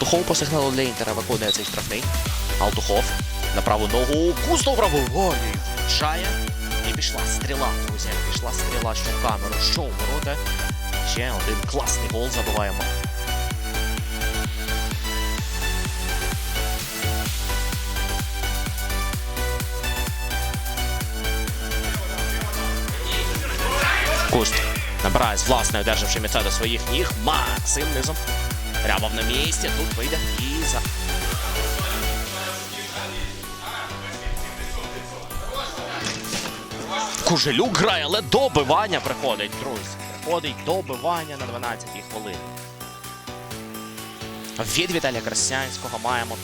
Алтухов по сигналу для Інтера виконує цей штрафний. Алтухов на праву ногу. Кустов праву. Ой, влучає. І пішла стріла, друзі. Пішла стріла, що в камеру, що в ворота. Ще один класний гол забиваємо. Куст набирає з власної, державши м'яча до своїх ніг. Максим низом. Рябов на місці. Тут вийде і за. Кужелюк грає, але добивання приходить, друзі. Приходить добивання на 12-й хвилині. Від Віталія Красянського маємо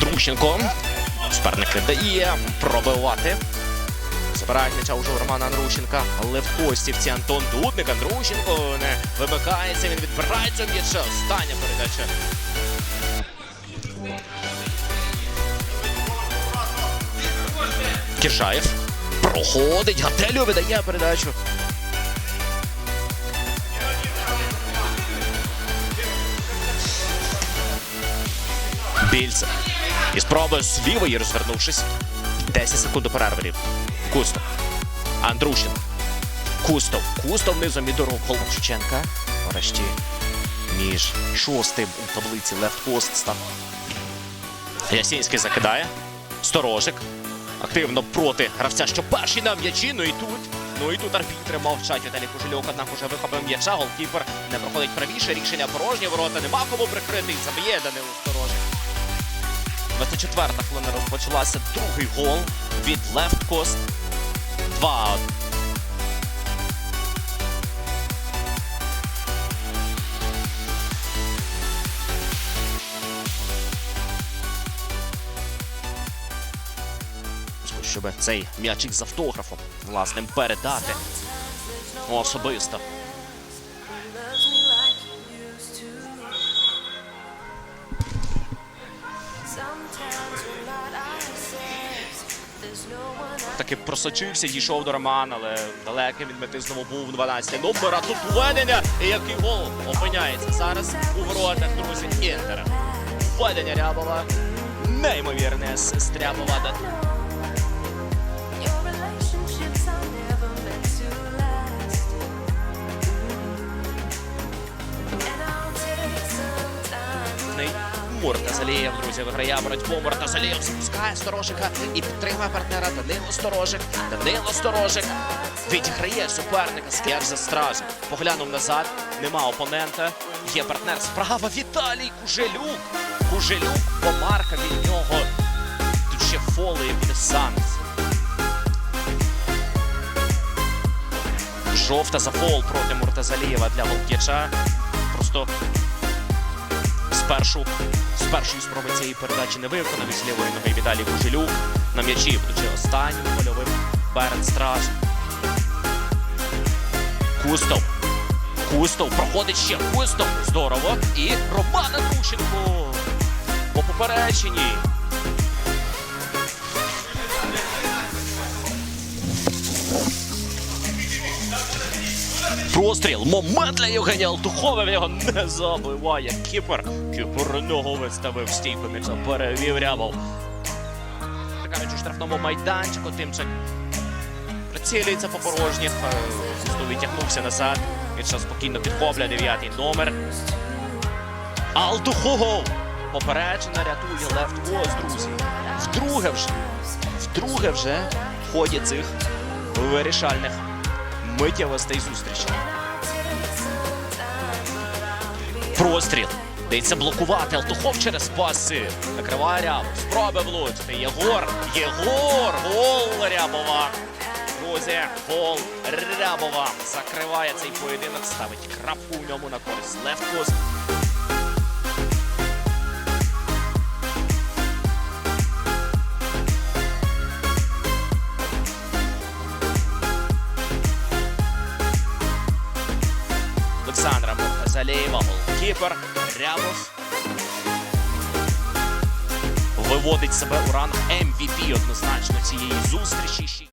Андрущенко. Суперник не дає пробивати. Забирають м'яча уже у Романа Андрущенка. Але в Костівці Антон Дудник. Андрущенко не вимикається. Він відбирається м'яча. Остання передача. Кіржаєв. Проходить. Гателю видає передачу. Більце. І спроба з лівої розвернувшись. 10 секунд до перерви. Кустов. Андрушин. Кустов. Кустов низом і гол Шевченка. Врешті між шостим у таблиці лефт-пост став. Ясінський закидає. Сторожик. Активно проти гравця, що перший на м'ячі. Ну і тут. Ну і тут арбітри мовчать. Віталій Кужельок, однак уже вихопив м'яча. Голкіпер не проходить правіше. Рішення порожні ворота. Нема кому прикрити. І заб'є Данило Сторожик. 24-та хвилина розпочалася. Другий гол від Left Coast. 2 щоб цей м'ячик з автографом власним передати особисто. Таки просочився, дійшов до Романа, але далекий від мети знову був 12 номер. А тут введення. І який гол опиняється зараз у воротах, друзі, Інтера. Введення Рябова. Неймовірне асист Рябова. Муртазалієв, друзі, виграє боротьбу. Муртазалієв запускає Сторожика і підтримує партнера Данило Сторожик. Данило Сторожик відіграє суперника скляж за стражем. Поглянув назад, нема опонента. Є партнер справа Віталій Кужелюк. Кужелюк помарка від нього. Тут ще фоли і буде санкція. Жовта за фол проти Муртазалієва для Волк'яча. Просто спершу з першої спроби цієї передачі не виконав із лівої ноги Віталій Кужелюк на м'ячі, будучи останнім польовим перед страж. Кустов. Кустов проходить ще Кустов. Здорово. І Роман Андрушенко по попереченні. Простріл. Момент для Євгенія Алтухова. Він його не забиває. Кіпер. Кіпер ногу виставив стійку м'яча. Перевів Рябов. М'яч у штрафному майданчику. Тимчик прицілюється по порожніх. Е, Знову відтягнувся назад. М'яча спокійно підхопля. Дев'ятий номер. Алтухов. Попереджена рятує лефт воз, друзі. Вдруге вже. Вдруге вже в ході цих вирішальних миттєвостей зустрічі. Простріл. Дається блокувати. Алтухов через паси. Накриває Рябов. Спроби влучити. Єгор. Єгор. Гол Рябова. Друзі, гол Рябова. Закриває цей поєдинок. Ставить крапку у ньому на користь Левкос. Олександра Муртаза Салєєва, голкіпер. Рябов виводить себе у ранг MVP однозначно цієї зустрічі.